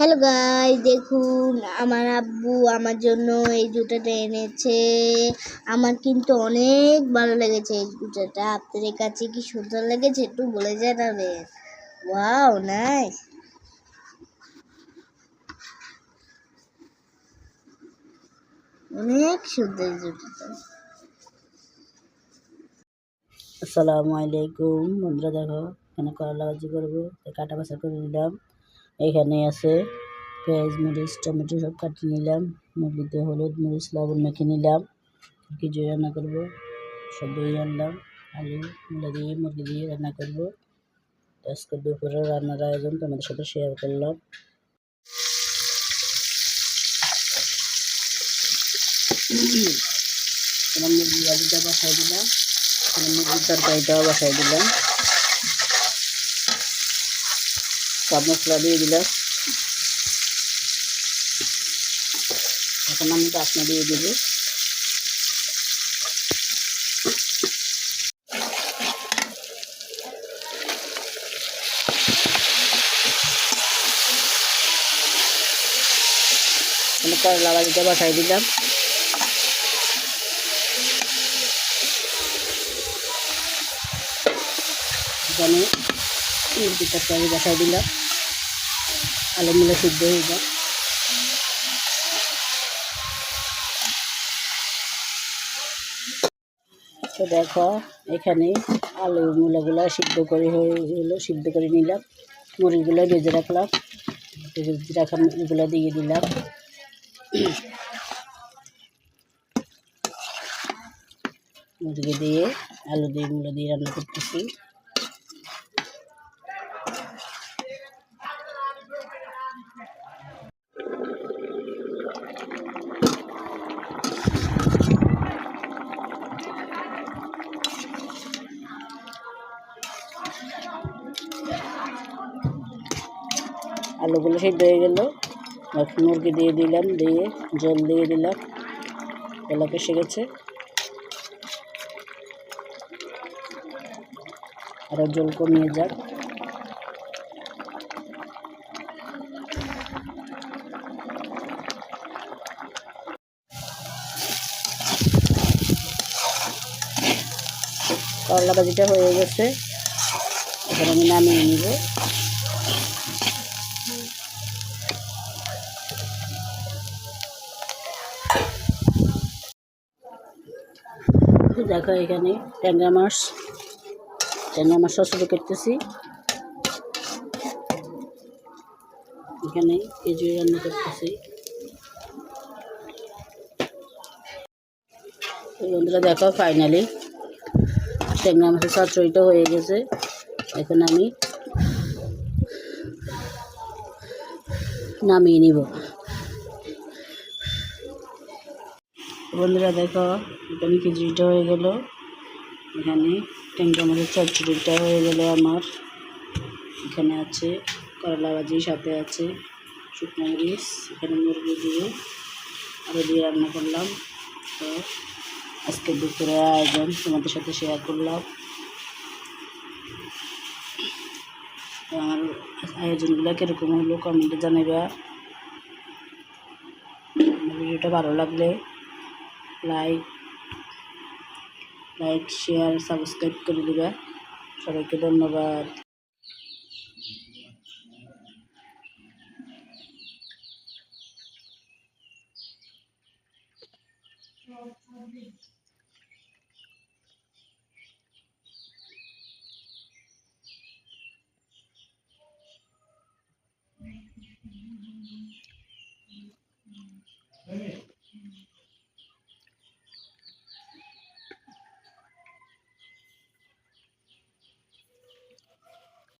Hello guy দেখুন, আমার আব্বু আমার জন্য এই জুতাটা এনেছে। আমার কিন্তু অনেক ভালো লেগেছে এই জুতাটা। আপনাদের কাছে কি সুন্দর লেগেছে একটু বলে জানাবেন? ওয়াও নাইস অনেক সুন্দর জুতাটা। আসসালামু আলাইকুম। বন্ধুরা, দেখো এখানে করলা ভাজি করব? কাটা বাছা করে নিলাম। এখানে আছে পেঁয়াজ, মরিচ, টমেটো সব কাটিয়ে নিলাম। মুরগিতে হলুদ, মরিচ, লবণ মেখে নিলাম। কিছু রান্না করব? সব দই আনলাম আলু, মূলা দিয়ে, মুরগি দিয়ে রান্না করব। আজকে দুপুরে রান্নার আয়োজন তোমাদের সাথে শেয়ার করলাম। এখানে মুরগি ভাজিটা বসাই দিলাম। মুরগির তরকারিটাও বসাই দিলাম। সব মশলা দিয়ে দিলাম এখন আমি ডাকনা দিয়ে দিব। করলা ভাজিটা বসাই দিলাম। মুরগির তরকারি বসাই দিলাম। আলু মুলো সিদ্ধ হয়ে যাক তো দেখো, এখানে আলু মূলাগুলো সিদ্ধ করে হয়ে সিদ্ধ করে নিলাম। মুরগিগুলো ভেজে রাখলাম। ভেজে রাখা মুরগিগুলো দিয়ে দিলাম। মুরগি দিয়ে আলু দিয়ে মূলো দিয়ে রান্না করতেছি। আলুগুলো সিদ্ধ হয়ে গেল। মুরগি দিয়ে দিলাম, দিয়ে জল দিয়ে দিলাম। কলা পেসে গেছে। আরও জল কমিয়ে যাক। করলা ভাজিটা হয়ে গেছে। এখন আমি নামিয়ে নিব। দেখো এখানে ট্যাংরা মাছ। ট্যাংরা মাছ শুরু করতেছি। এখানে কেজি রান্না করতেছি। বন্ধুরা, দেখো ফাইনালি ট্যাংরা মাছের চচ্চড়িটা হয়ে গেছে। এখন আমি নামিয়ে নিব। বন্ধুরা দেখো এখানে খিচুড়িটা হয়ে গেল। এখানে ট্যাংরা মাছের চচ্চড়িটা হয়ে গেল আমার। এখানে আছে করলা ভাজি, সাথে আছে শুকনো মরিচ, এখানে মুরগি দিয়ে আরও দিয়ে রান্না করলাম। তো আজকে দুপুরের আয়োজন তোমাদের সাথে শেয়ার করলাম। আমার আয়োজনগুলো কীরকম হলো কমেন্টে জানাবা ভিডিওটা ভালো লাগলে लाइक लाइक शेयर सब्सक्राइब कर देवे सबा के धन्यवाद